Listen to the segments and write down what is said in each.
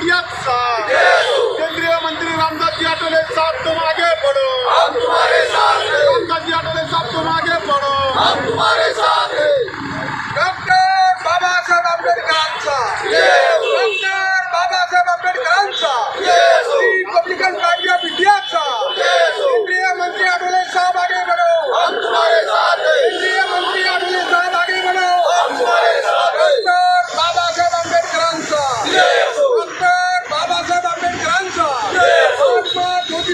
Of इंडियाचा केंद्रीय मंत्री रामदासजी आठवले साहब तुम आगे बढ़ो रामदासजी आठवले साहब तुम आगे बढ़ो डॉक्टर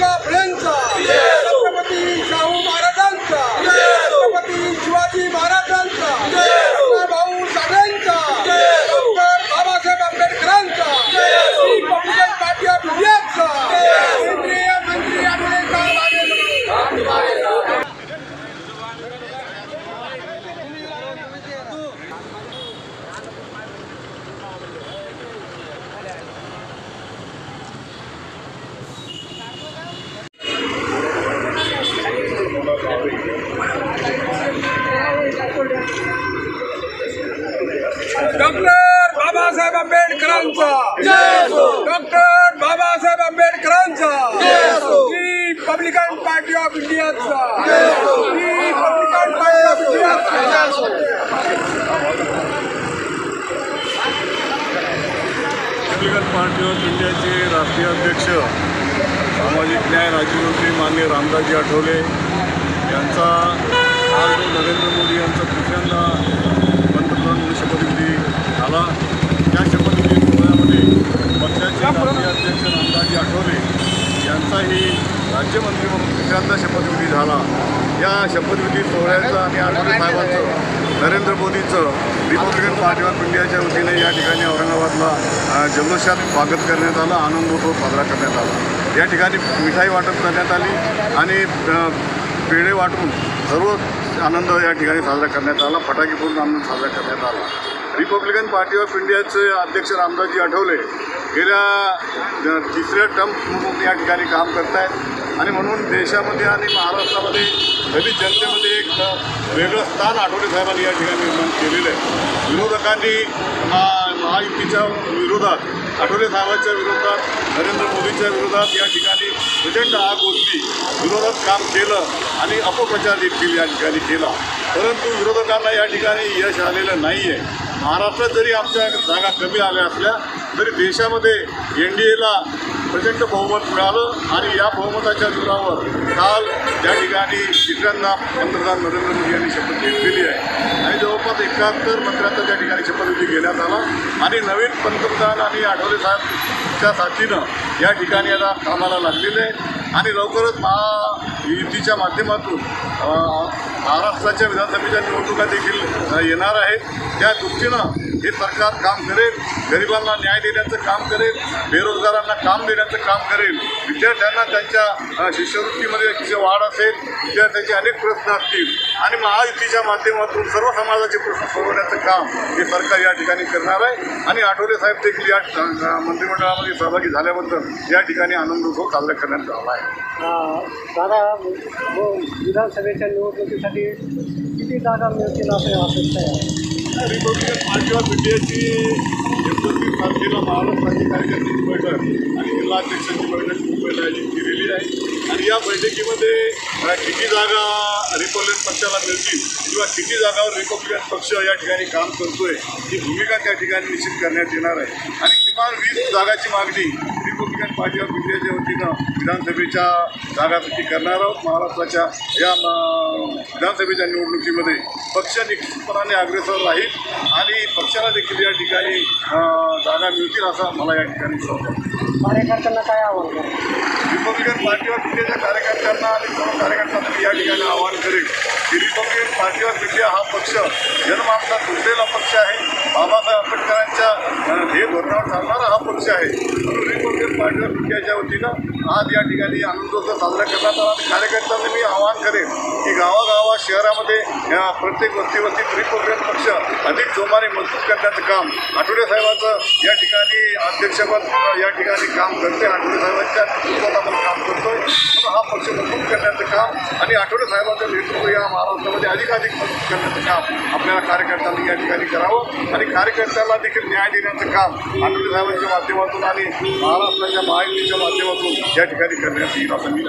branca. आंबेडकरांचा. डॉक्टर बाबासाहेब आंबेडकरांचा. रिपब्लिकन पार्टी ऑफ इंडियाचा. रिपब्लिकन पार्टी ऑफ इंडियाचा. रिपब्लिकन पार्टी ऑफ इंडियाचे राष्ट्रीय अध्यक्ष सामाजिक न्याय राज्यमंत्री मान्य रामदासजी आठवले यांचा आज नरेंद्र मोदी यांचा दुसऱ्यांदा पंतप्रधान म्हणून शपथविधी झाला या शपथविधी सोहळ्यामध्ये पक्षाचे राष्ट्रीय अध्यक्ष रामदासजी आठवले यांचाही राज्यमंत्री म्हणून दुसऱ्यांदा शपथविधी झाला या शपथविधी सोहळ्याचं आणि आठवले साहेबांचं नरेंद्र मोदीचं रिपब्लिकन पार्टी ऑफ इंडियाच्या वतीने या ठिकाणी औरंगाबादला जल्लोषात स्वागत करण्यात आलं आनंदोत्सव साजरा करण्यात आला. या ठिकाणी मिठाई वाटप करण्यात आली आणि पेढे वाटून सर्व आनंद या ठिकाणी साजरा करण्यात आला फटाके फोडून आनंद साजरा करण्यात आला. रिपब्लिकन पार्टी ऑफ इंडियाचे अध्यक्ष रामदासजी आठवले गेल्या तिसऱ्या टर्म म्हणून या ठिकाणी काम करत आहेत आणि म्हणून देशामध्ये आणि महाराष्ट्रामध्ये दलित जनतेमध्ये एक वेगळं स्थान आठवले साहेबांनी या ठिकाणी निर्माण केलेलं आहे. विरोधकांनी महा महायुतीच्या विरोधात आठवले साहेबांच्या विरोधात नरेंद्र मोदींच्या विरोधात या ठिकाणी प्रचंड आग ओढली विरोधात काम केलं आणि अपप्रचार देखील या ठिकाणी केला. परंतु विरोधकांना या ठिकाणी यश आलेलं नाही आहे महाराष्ट्रात जरी आमच्या जागा कमी आल्या असल्या तरी देशामध्ये एन डी एला प्रचंड बहुमत मिळालं आणि या बहुमताच्या जोरावर काल त्या ठिकाणी तिसऱ्यांदा पंतप्रधान नरेंद्र मोदी यांनी शपथ घेतलेली आहे. आणि जवळपास एकाहत्तर मंत्र्यांचा त्या ठिकाणी शपथविधी घेण्यात आला. आणि नवीन पंतप्रधान आणि आठवले साहेबच्या साथीनं या ठिकाणी आता कामाला लागलेलं आहे. आणि लवकरच महायुतीच्या माध्यमातून महाराष्ट्राच्या विधानसभेच्या निवडणुका देखील येणार आहेत. त्या दृष्टीनं हे सरकार काम करेल गरिबांना न्याय देण्याचं काम करेल बेरोजगारांना काम देण्याचं काम करेल. विद्यार्थ्यांना त्यांच्या शिष्यवृत्तीमध्ये जे वाढ असेल विद्यार्थ्यांचे अनेक प्रश्न असतील. आणि महायुतीच्या माध्यमातून सर्व समाजाचे प्रश्न सोडवण्याचं काम हे सरकार या ठिकाणी करणार आहे. आणि आठवले साहेब देखील या मंत्रिमंडळामध्ये सहभागी झाल्याबद्दल या ठिकाणी आनंदोत्सव साजरा करण्यात आला आहे. दादा विधानसभेच्या निवडणुकीसाठी किती जागा मिळतील असं अपेक्षा आहे रिपब्लिकन पार्टी ऑफ इंडियाची एकोणतीस तारखेला महाराष्ट्राची कार्यकर्त्यांची बैठक आणि जिल्हा बैठक मुंबईला आयोजित केलेली आहे आणि या बैठकीमध्ये किती जागा रिपब्लिकन पक्षाला मिळतील किंवा किती जागावर रिपब्लिकन पक्ष या ठिकाणी काम करतोय ही भूमिका त्या ठिकाणी निश्चित करण्यात येणार आहे आणि किमान वीस जागाची मागणी रिपब्लिकन पार्टी ऑफ इंडियाच्या वतीनं विधानसभेच्या जागासाठी करणार आहोत महाराष्ट्राच्या या विधानसभेच्या निवडणुकीमध्ये पक्ष निश्चितपणाने अग्रेसर राहील आणि पक्षाला देखील या ठिकाणी जागा मिळतील असा मला या ठिकाणी कार्यकर्त्यांना काय आव्हान रिपब्लिकन पार्टी ऑफ इंडियाच्या कार्यकर्त्यांना आणि सर्व कार्यकर्त्यांना मी या ठिकाणी आवाहन करेन की रिपब्लिकन पार्टी ऑफ इंडिया हा पक्ष जनमानसात जुडलेला पक्ष आहे. बाबासाहेब आंबेडकरांच्या ध्येय धोरणावर चालणारा हा पक्ष आहे. म्हणून रिपब्लिकन पार्टी ऑफ इंडियाच्या वतीनं आज या ठिकाणी आनंदोत्सव साजरा करण्यात आला. आणि कार्यकर्त्यांनी मी आवाहन करेन की गावागावात शहरामध्ये या प्रत्येक वस्तीवरती रिपब्लिकन पक्ष अधिक जोमाने मजबूत करण्याचं काम आठवडे साहेबांचं या ठिकाणी अध्यक्षपद या ठिकाणी काम करते. आठवडे साहेबांच्या नेतृत्वात आपण काम करतोय. म्हणून हा पक्ष मजबूत करण्याचं काम आणि आठवडे साहेबांचं नेतृत्व या महाराष्ट्रामध्ये अधिकाधिक मजबूत करण्याचं काम आपल्याला कार्यकर्त्यांनी या ठिकाणी करावं आणि कार्यकर्त्याला देखील न्याय देण्याचं काम आठवडे साहेबांच्या माध्यमातून आणि महाराष्ट्राच्या महायुतीच्या माध्यमातून या ठिकाणी करण्यात येईल असं मी